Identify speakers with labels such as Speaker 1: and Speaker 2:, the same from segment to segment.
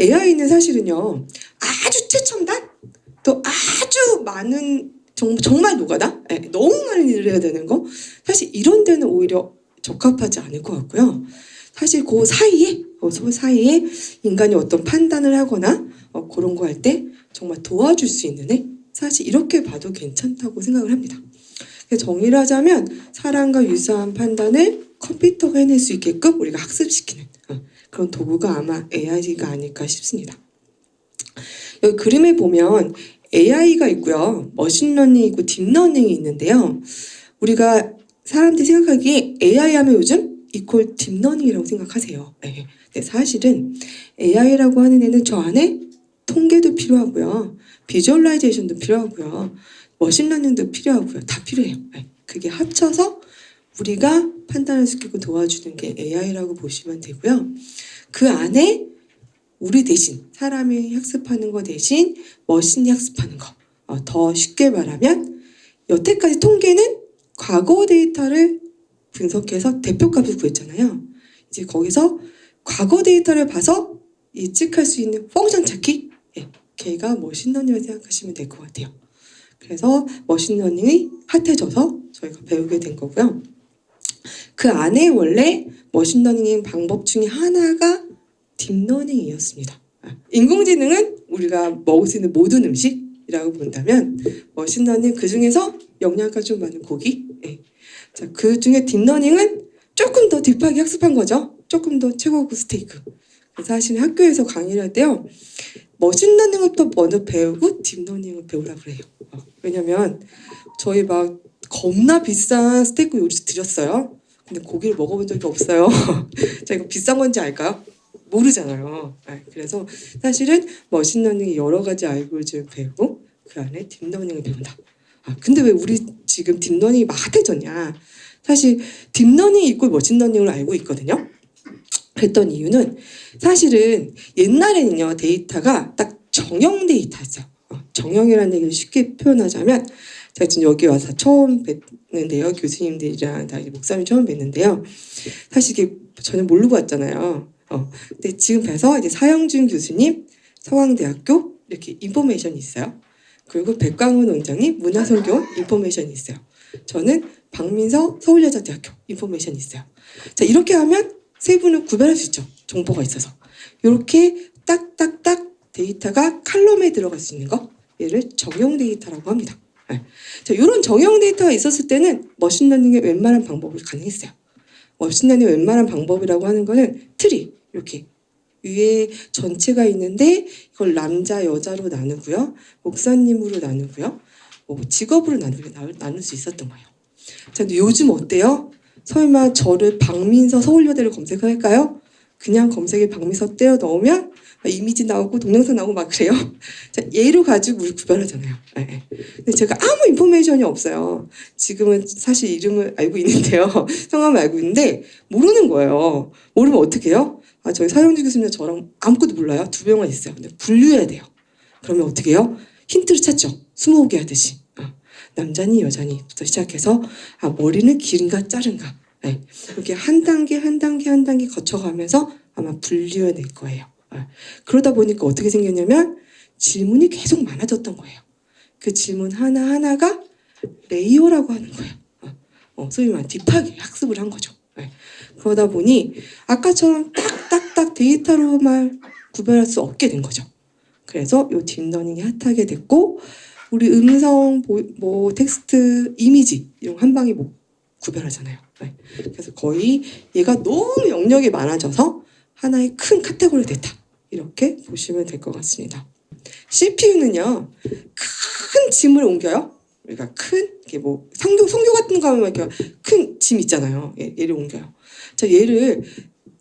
Speaker 1: AI는 사실은요 아주 최첨단 또 아주 많은 정, 정말 노가다 예, 너무 많은 일을 해야 되는 거 사실 이런 데는 오히려 적합하지 않을 것 같고요. 사실 그 사이에 어, 그 사이에 인간이 어떤 판단을 하거나 어, 그런 거 할 때 정말 도와줄 수 있는 애 사실 이렇게 봐도 괜찮다고 생각을 합니다. 정의를 하자면 사람과 유사한 판단을 컴퓨터가 해낼 수 있게끔 우리가 학습시키는 어, 그런 도구가 아마 AI가 아닐까 싶습니다. 여기 그림에 보면 AI가 있고요. 머신러닝이 있고 딥러닝이 있는데요. 우리가 사람들이 생각하기에 AI 하면 요즘 이퀄 딥러닝이라고 생각하세요. 네. 근데 사실은 AI라고 하는 애는 저 안에 통계도 필요하고요. 비주얼라이제이션도 필요하고요. 머신러닝도 필요하고요. 다 필요해요. 네. 그게 합쳐서 우리가 판단을 시키고 도와주는 게 AI라고 보시면 되고요. 그 안에 우리 대신 사람이 학습하는 거 대신 머신이 학습하는 거. 어, 더 쉽게 말하면 여태까지 통계는 과거 데이터를 분석해서 대표값을 구했잖아요. 이제 거기서 과거 데이터를 봐서 예측할 수 있는 펑션 찾기. 예, 걔가 머신러닝을 생각하시면 될 것 같아요. 그래서 머신러닝이 핫해져서 저희가 배우게 된 거고요. 그 안에 원래 머신러닝의 방법 중에 하나가 딥러닝이었습니다. 아, 인공지능은 우리가 먹을 수 있는 모든 음식이라고 본다면 머신러닝 그 중에서 영양가 좀 많은 고기. 예. 자, 그 중에 딥러닝은 조금 더 딥하게 학습한 거죠. 조금 더 최고급 스테이크. 그래서 사실 학교에서 강의를 할 때요. 머신러닝부터 먼저 배우고 딥러닝을 배우라 그래요. 어, 왜냐면 저희 막 겁나 비싼 스테이크 요리 드렸어요. 근데 고기를 먹어본 적이 없어요. 자 이거 비싼 건지 알까요? 모르잖아요. 네, 그래서 사실은 머신러닝이 여러 가지 알고리즘을 배우고 그 안에 딥러닝을 배운다. 아, 근데 왜 우리 지금 딥러닝이 막 핫해졌냐? 사실 딥러닝이 있고 머신러닝을 알고 있거든요. 그랬던 이유는 사실은 옛날에는요 데이터가 딱 정형 데이터죠. 어, 정형이라는 얘기를 쉽게 표현하자면 제가 지금 여기 와서 처음 뵀는데요 교수님들이랑 다 목사님 처음 뵀는데요 사실 이게 전혀 모르고 왔잖아요. 어, 근데 지금 뵈서 이제 사영준 교수님 서강대학교 이렇게 인포메이션이 있어요. 그리고 백광훈 원장님 문화선교 인포메이션이 있어요. 저는 박민서 서울여자대학교 인포메이션이 있어요. 자 이렇게 하면 세 분을 구별할 수 있죠. 정보가 있어서. 이렇게 딱딱딱 데이터가 칼럼에 들어갈 수 있는 거 얘를 정형 데이터라고 합니다. 네. 자, 이런 정형 데이터가 있었을 때는 머신러닝의 웬만한 방법이 가능했어요. 머신러닝의 웬만한 방법이라고 하는 거는 트리 이렇게 위에 전체가 있는데 이걸 남자 여자로 나누고요, 목사님으로 나누고요, 뭐 직업으로 나누게 나눌 수 있었던 거예요. 자, 근데 요즘 어때요? 설마 저를 박민서 서울여대를 검색할까요? 그냥 검색에 박민서 떼어 넣으면 이미지 나오고 동영상 나오고 막 그래요. 자, 얘로 가지고 우리 구별하잖아요. 예, 예. 근데 제가 아무 인포메이션이 없어요. 지금은 사실 이름을 알고 있는데요. 성함을 알고 있는데 모르는 거예요. 모르면 어떻게 해요? 아, 저희 사용주 교수님 저랑 아무것도 몰라요. 두 명만 있어요. 근데 분류해야 돼요. 그러면 어떻게 해요? 힌트를 찾죠. 스무고개 하듯이. 어, 남자니 여자니부터 시작해서 아, 머리는 긴가 짧은가. 네. 이렇게 한 단계 한 단계 한 단계 거쳐가면서 아마 분류해낼 거예요. 어, 그러다 보니까 어떻게 생겼냐면 질문이 계속 많아졌던 거예요. 그 질문 하나 하나가 레이어라고 하는 거예요. 어, 어, 소위 말해 딥하게 학습을 한 거죠. 네. 그러다 보니 아까처럼 딱딱딱 데이터로만 구별할 수 없게 된 거죠. 그래서 요 딥러닝이 핫하게 됐고 우리 음성, 보- 뭐 텍스트, 이미지 이런 거한 방에 뭐 구별하잖아요. 네. 그래서 거의 얘가 너무 영역이 많아져서 하나의 큰 카테고리 됐다. 이렇게 보시면 될 것 같습니다. CPU는요 큰 짐을 옮겨요. 그러니까 큰 이게 뭐 성교 성교 같은 거 하면 이렇게 큰 짐 있잖아요. 얘, 얘를 옮겨요. 자 얘를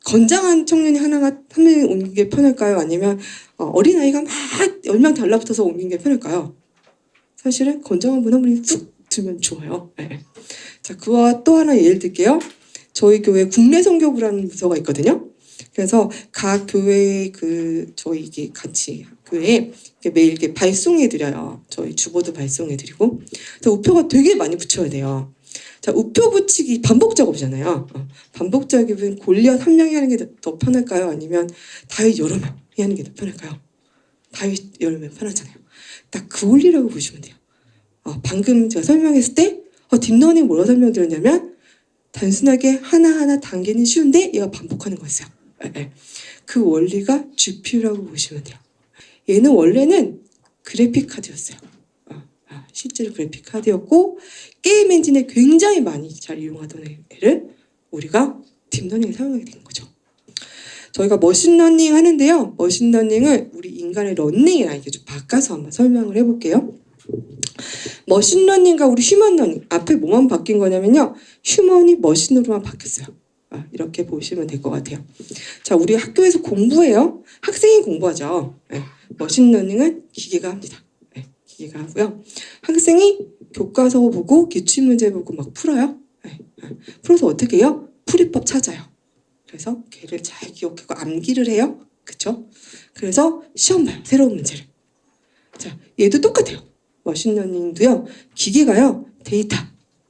Speaker 1: 건장한 청년이 하나가 한 명이 옮기는 게 편할까요? 아니면 어, 어린 아이가 막 열명 달라붙어서 옮기는 게 편할까요? 사실은 건장한 분 한 분이 쑥 들면 좋아요. 네. 자 그와 또 하나 예를 들게요. 저희 교회 국내 선교부라는 부서가 있거든요. 그래서 각 교회 그 저희 이게 같이 교회에 매일 이렇게 발송해 드려요. 저희 주보도 발송해 드리고. 그래서 우표가 되게 많이 붙여야 돼요. 자, 우표 붙이기 반복 작업이잖아요. 어, 반복 작업은 골리앗 한 명이 하는 게 더 편할까요? 아니면 다 여러 명이 하는 게 더 편할까요? 바위 열면 편하잖아요. 딱 그 원리라고 보시면 돼요. 어, 방금 제가 설명했을 때 어, 딥러닝 뭐라고 설명드렸냐면 단순하게 하나하나 단계는 쉬운데 얘가 반복하는 거였어요. 예, 예. 그 원리가 GPU라고 보시면 돼요. 얘는 원래는 그래픽 카드였어요. 어, 아, 실제로 그래픽 카드였고 게임 엔진에 굉장히 많이 잘 이용하던 애를 우리가 딥러닝에 사용하게 된 거죠. 저희가 머신러닝 하는데요. 머신러닝을 우리 인간의 러닝이랑 이렇게 좀 바꿔서 한번 설명을 해볼게요. 머신러닝과 우리 휴먼러닝 앞에 뭐만 바뀐 거냐면요. 휴먼이 머신으로만 바뀌었어요. 아, 이렇게 보시면 될 것 같아요. 자, 우리 학교에서 공부해요. 학생이 공부하죠. 네, 머신러닝은 기계가 합니다. 네, 기계가 하고요. 학생이 교과서 보고 기출문제 보고 막 풀어요. 네, 네. 풀어서 어떻게 해요? 풀이법 찾아요. 그래서 걔를 잘 기억하고 암기를 해요. 그쵸? 그래서 시험 봐요. 새로운 문제를. 자, 얘도 똑같아요. 머신러닝도요. 기계가요. 데이터.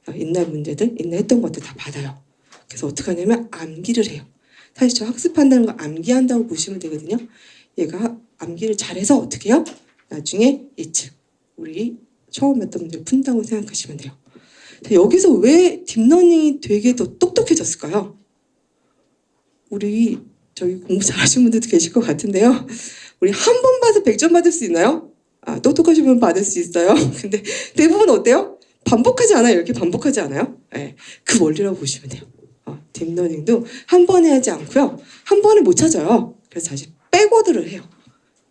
Speaker 1: 어, 옛날 문제들, 옛날 했던 것들 다 받아요. 그래서 어떻게 하냐면 암기를 해요. 사실 저 학습한다는 거 암기한다고 보시면 되거든요. 얘가 암기를 잘해서 어떻게 해요? 나중에 예측. 우리 처음 했던 문제 푼다고 생각하시면 돼요. 자, 여기서 왜 딥러닝이 되게 더 똑똑해졌을까요? 우리 저기 공부 잘하시는 분들도 계실 것 같은데요. 우리 한 번 봐서 100점 받을 수 있나요? 아, 똑똑하신 분 받을 수 있어요. 근데 대부분 어때요? 반복하지 않아요. 이렇게 반복하지 않아요? 네, 그 원리라고 보시면 돼요. 어, 딥러닝도 한 번에 하지 않고요. 한 번에 못 찾아요. 그래서 다시 백워드를 해요.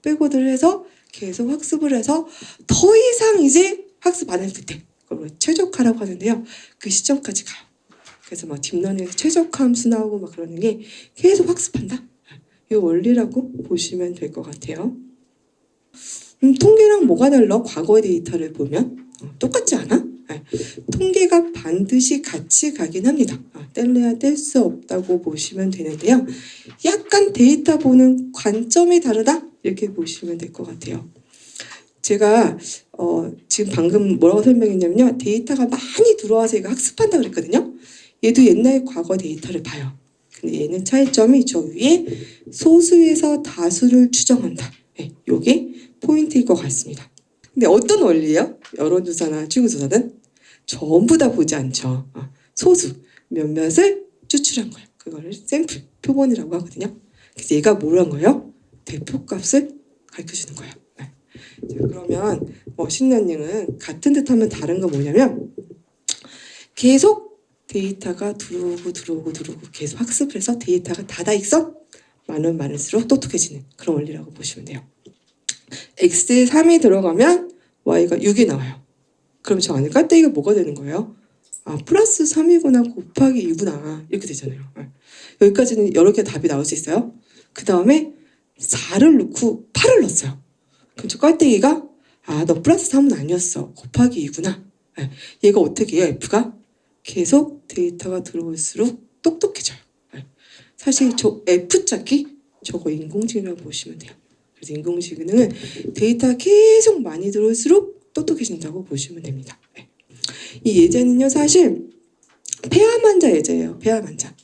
Speaker 1: 백워드를 해서 계속 학습을 해서 더 이상 이제 학습 안 했을 때 그걸 최적화라고 하는데요. 그 시점까지 가요. 그래서 막 딥러닝에서 최적화 함수 나오고 막 그러는 게 계속 학습한다. 이 원리라고 보시면 될 것 같아요. 음, 통계랑 뭐가 달라? 과거 데이터를 보면 어, 똑같지 않아? 네. 통계가 반드시 같이 가긴 합니다. 아, 뗄래야 뗄 수 없다고 보시면 되는데요. 약간 데이터 보는 관점이 다르다 이렇게 보시면 될 것 같아요. 제가 어, 지금 방금 뭐라고 설명했냐면요. 데이터가 많이 들어와서 얘가 학습한다 그랬거든요. 얘도 옛날 과거 데이터를 봐요. 근데 얘는 차이점이 저 위에 소수에서 다수를 추정한다. 네, 요게 포인트일 것 같습니다. 근데 어떤 원리예요? 여론조사나 추구조사는 전부 다 보지 않죠. 어, 소수 몇몇을 추출한 거예요. 그거를 샘플 표본이라고 하거든요. 그래서 얘가 뭘 한 거예요? 대표값을 가르쳐주는 거예요. 네. 자, 그러면 머신러닝은 같은 듯하면 다른 건 뭐냐면 계속 데이터가 들어오고 들어오고 들어오고 계속 학습을 해서 데이터가 다다익선 많으면 많을수록 똑똑해지는 그런 원리라고 보시면 돼요. X에 3이 들어가면 y가 6이 나와요. 그럼 저 안에 깔때기가 뭐가 되는 거예요? 아 플러스 3이구나 곱하기 2구나 이렇게 되잖아요. 네. 여기까지는 여러 개 답이 나올 수 있어요. 그 다음에 4를 넣고 8을 넣었어요. 그럼 저 깔때기가 아 너 플러스 3은 아니었어 곱하기 2구나. 네. 얘가 어떻게 해요 f가? 계속 데이터가 들어올수록 똑똑해져요. 네. 사실 저 F 찾기 저거 인공지능이라고 보시면 돼요. 그래서 인공지능은 데이터가 계속 많이 들어올수록 똑똑해진다고 보시면 됩니다. 네. 이 예제는요 사실 폐암 환자 예제예요. 폐암 환자.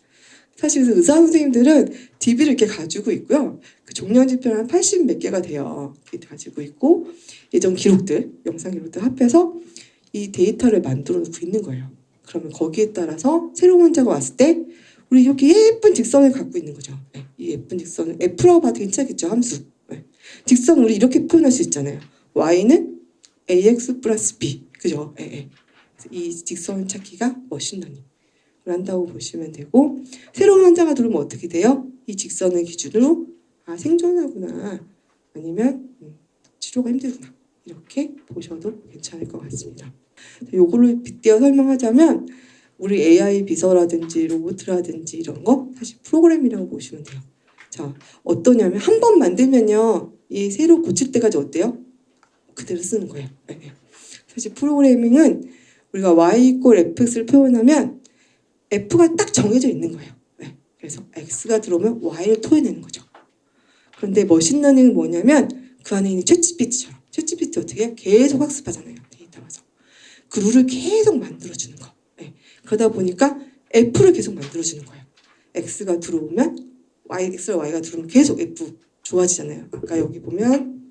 Speaker 1: 사실 의사 선생님들은 DB를 이렇게 가지고 있고요. 그 종량 지표는 한80 몇 개가 돼요. 이렇게 가지고 있고 예전 기록들, 영상 기록들 합해서 이 데이터를 만들어 놓고 있는 거예요. 그러면 거기에 따라서 새로운 환자가 왔을 때 우리 이렇게 예쁜 직선을 갖고 있는 거죠. 네, 이 예쁜 직선을 F라고 봐도 괜찮겠죠 함수. 네. 직선 우리 이렇게 표현할 수 있잖아요. Y는 AX 플러스 B 그죠? 예, 예. 이 직선 찾기가 머신러닝을 한다고 보시면 되고 새로운 환자가 들어오면 어떻게 돼요? 이 직선을 기준으로 아 생존하구나 아니면 음, 치료가 힘들구나 이렇게 보셔도 괜찮을 것 같습니다. 요걸로 빗대어 설명하자면 우리 AI 비서라든지 로봇이라든지 이런 거 사실 프로그램이라고 보시면 돼요. 자 어떠냐면 한 번 만들면요 이 새로 고칠 때까지 어때요? 그대로 쓰는 거예요. 네, 네. 사실 프로그래밍은 우리가 y 이꼴 fx를 표현하면 f가 딱 정해져 있는 거예요. 네. 그래서 x가 들어오면 y를 토해내는 거죠. 그런데 머신러닝은 뭐냐면 그 안에 있는 챗GPT처럼 챗GPT 어떻게? 계속 학습하잖아요. 데이터 와서. 그 룰을 계속 만들어주는 거. 네. 그러다 보니까 F를 계속 만들어주는 거예요. X가 들어오면 Y, X와 Y가 들어오면 계속 F 좋아지잖아요. 아까 여기 보면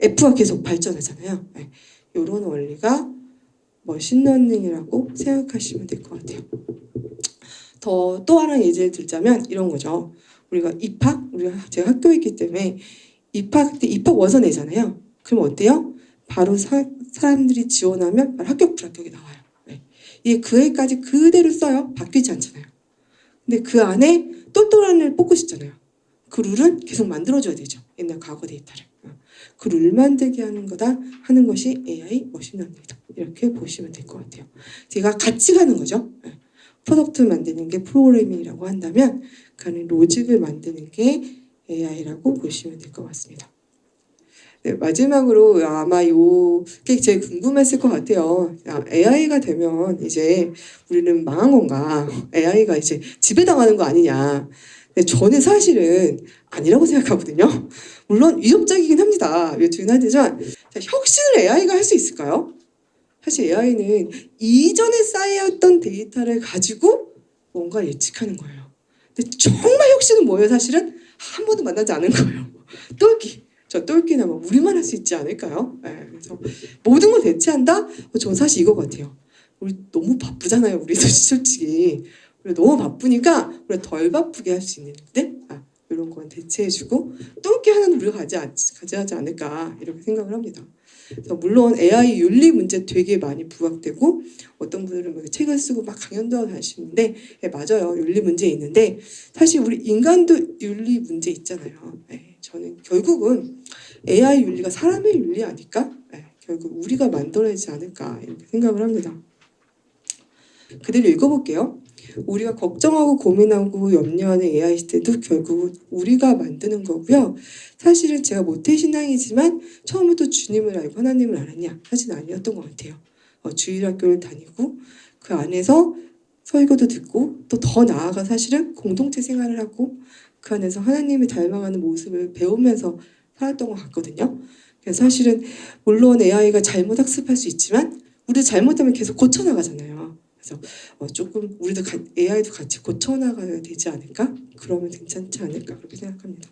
Speaker 1: F가 계속 발전하잖아요. 네. 이런 원리가 머신러닝이라고 생각하시면 될 것 같아요. 더 또 하나 예제를 들자면 이런 거죠. 우리가 입학, 우리가 제가 학교에 있기 때문에 입학 때 입학 원서 내잖아요. 그럼 어때요? 바로 사, 사람들이 지원하면 바로 합격 불합격이 나와요. 네. 이게 그 해까지 그대로 써요. 바뀌지 않잖아요. 근데 그 안에 똘똘한 애를 뽑고 싶잖아요. 그 룰은 계속 만들어줘야 되죠. 옛날 과거 데이터를. 어. 그룰 만들게 하는 거다 하는 것이 AI 머신러닝이다. 이렇게 보시면 될 것 같아요. 제가 같이 가는 거죠. 예. 프로덕트 만드는 게 프로그래밍이라고 한다면 그 안에 로직을 만드는 게 AI라고 보시면 될 것 같습니다. 네, 마지막으로 아마 요게 제일 궁금했을 것 같아요. 야, AI가 되면 이제 우리는 망한 건가? AI가 이제 지배당하는 거 아니냐? 근데 저는 사실은 아니라고 생각하거든요. 물론 위협적이긴 합니다. 자, 혁신을 AI가 할 수 있을까요? 사실 AI는 이전에 쌓여있던 데이터를 가지고 뭔가 예측하는 거예요. 근데 정말 혁신은 뭐예요? 사실은 한 번도 만나지 않은 거예요. 똘끼. 저 똘끼나 뭐 우리만 할 수 있지 않을까요? 예, 그래서 모든 걸 대체한다? 어, 저는 사실 이거 같아요. 우리 너무 바쁘잖아요. 우리도 솔직히. 우리 너무 바쁘니까 우리 덜 바쁘게 할 수 있는데 아, 이런 건 대체해주고 똘끼 하나는 우리가 가지 않- 가져야지 않을까 이렇게 생각을 합니다. 물론 AI 윤리 문제 되게 많이 부각되고 어떤 분들은 막 책을 쓰고 막 강연도 하고 다니시는데 예, 맞아요 윤리 문제 있는데 사실 우리 인간도 윤리 문제 있잖아요. 예, 저는 결국은 AI 윤리가 사람의 윤리 아닐까? 예, 결국 우리가 만들어야지 않을까 이렇게 생각을 합니다. 그대로 읽어볼게요. 우리가 걱정하고 고민하고 염려하는 AI 시대도 결국 우리가 만드는 거고요. 사실은 제가 모태 신앙이지만 처음부터 주님을 알고 하나님을 알았냐? 사실 아니었던 것 같아요. 어, 주일학교를 다니고 그 안에서 설교도 듣고 또 더 나아가 사실은 공동체 생활을 하고 그 안에서 하나님을 닮아가는 모습을 배우면서 살았던 것 같거든요. 그래서 사실은 물론 AI가 잘못 학습할 수 있지만 우리 잘못하면 계속 고쳐나가잖아요. 그래서 어, 조금 우리도 가- AI도 같이 고쳐나가야 되지 않을까? 그러면 괜찮지 않을까 그렇게 생각합니다.